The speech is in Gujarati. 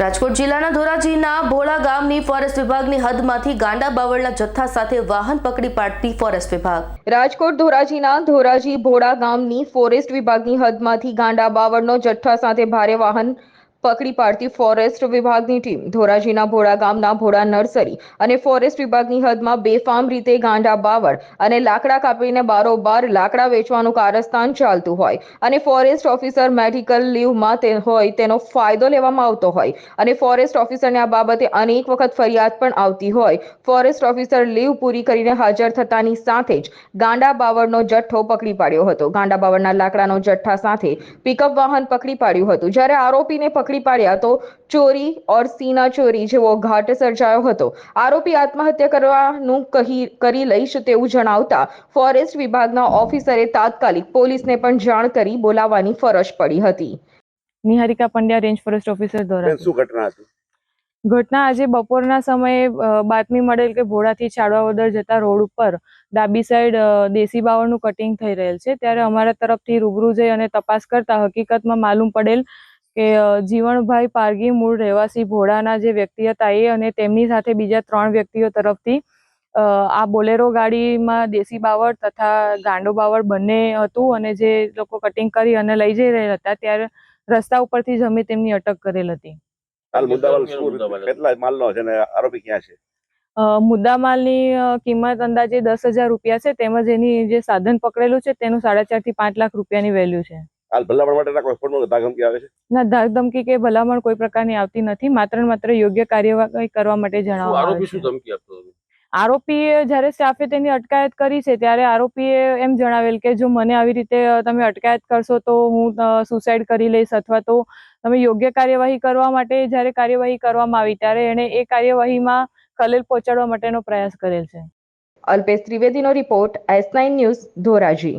રાજકોટ જિલ્લાના ધોરાજીના ભોળા ગામની ફોરેસ્ટ વિભાગની હદમાંથી ગાંડા બાવળના જથ્થા સાથે વાહન પકડી પાડતી ફોરેસ્ટ વિભાગ. રાજકોટ ધોરાજીના ધોરાજી ભોળા ગામની ફોરેસ્ટ વિભાગની હદમાંથી ગાંડા બાવળનો જથ્થા સાથે ભારે વાહન પકડી પાડતી ફોરેસ્ટ વિભાગની ટીમ ધોરાજીના ભોળા ગામના ભોળા નર્સરી અને ફોરેસ્ટ વિભાગની હદમાં બેફામ રીતે ગાંડા બાવળ અને લાકડા કાપીને બારોબાર લાકડા વેચવાનું કારસ્તાન ચાલતું હોય અને ફોરેસ્ટ ઓફિસર મેડિકલ લીવમાં તે હોય તેનો ફાયદો લેવામાં આવતો હોય અને ફોરેસ્ટ ઓફિસરને આ બાબતે અનેક વખત ફરિયાદ પણ આવતી હોય. ફોરેસ્ટ ઓફિસર લીવ પૂરી કરીને હાજર થતાની સાથે જ ગાંડા બાવળનો જથ્થો પકડી પાડ્યો હતો. ગાંડા બાવળના લાકડાનો જથ્થા સાથે પિકઅપ વાહન પકડી પાડ્યું હતું. જ્યારે આરોપીને પકડી પાડ્યા તો ચોરી ઓર સીના ચોરી જેવો ઘાટ સર્જાયો હતો. આરોપી આત્મહત્યા કરવાનું કહી કરી લઈશ તેવું જણાવતા ફોરેસ્ટ વિભાગના ઓફિસરે તાત્કાલિક પોલીસને પણ જાણ કરી બોલાવવાની ફરજ પડી હતી. Niharika Pandya range forest officer દ્વારા. શું ઘટના હતી? ઘટના આજે બપોરના સમયે બાતમી મળેલ કે ભોળાથી છાડવાવદર જતા રોડ ઉપર ડાબી સાઈડ દેશી બાવળનું કટિંગ થઈ રહેલ છે. ત્યારે અમારા તરફથી રૂબરૂ જઈ અને તપાસ કરતા હકીકતમાં માલુમ પડેલ કે જીવણભાઈ પારગી મૂળ રહેવાસી ભોળાના જે વ્યક્તિ હતા એ અને તેમની સાથે બીજા ત્રણ વ્યક્તિઓ તરફથી અ, આ બોલેરો ગાડીમાં દેશી બાવળ તથા ગાંડો બાવળ બંને હતું અને જે લોકો કટિંગ કરી અને લઈ જઈ રહ્યા હતા ત્યારે રસ્તા ઉપરથી જ અમે તેમની અટક કરેલ હતી. હાલ મુદ્દામાલ કેટલો શું? મુદ્દામાલ? કેટલા માલનો છે ને આરોપી ક્યાં છે? મુદ્દામાલની કિંમત અંદાજે દસ હજાર રૂપિયા છે તેમજ એની જે સાધન પકડેલું છે તેનું સાડા ચારથી પાંચ લાખ રૂપિયાની વેલ્યુ છે. હાલ ભલામણ માટેના કોઈ ફોનમાં ધમકી આવે છે? ના ધાક ધમકી કે ભલામણ કોઈ પ્રકારની આવતી નથી. માત્ર ને માત્ર યોગ્ય કાર્યવાહી કરવા માટે જણાવવામાં આરોપી શું ધમકી આપતો આરોપીએ જ્યારે સ્ટાફે તેની અટકાયત કરી છે ત્યારે આરોપીએ એમ જણાવેલ કે જો મને આવી રીતે તમે અટકાયત કરશો તો હું સુસાઇડ કરી લઈશ અથવા તો તમે યોગ્ય કાર્યવાહી કરવા માટે જ્યારે કાર્યવાહી કરવામાં આવી ત્યારે એણે એ કાર્યવાહીમાં ખલેલ પહોંચાડવા માટેનો પ્રયાસ કરેલ છે. Alpesh ત્રિવેદીનો report S nine news Dhoraji.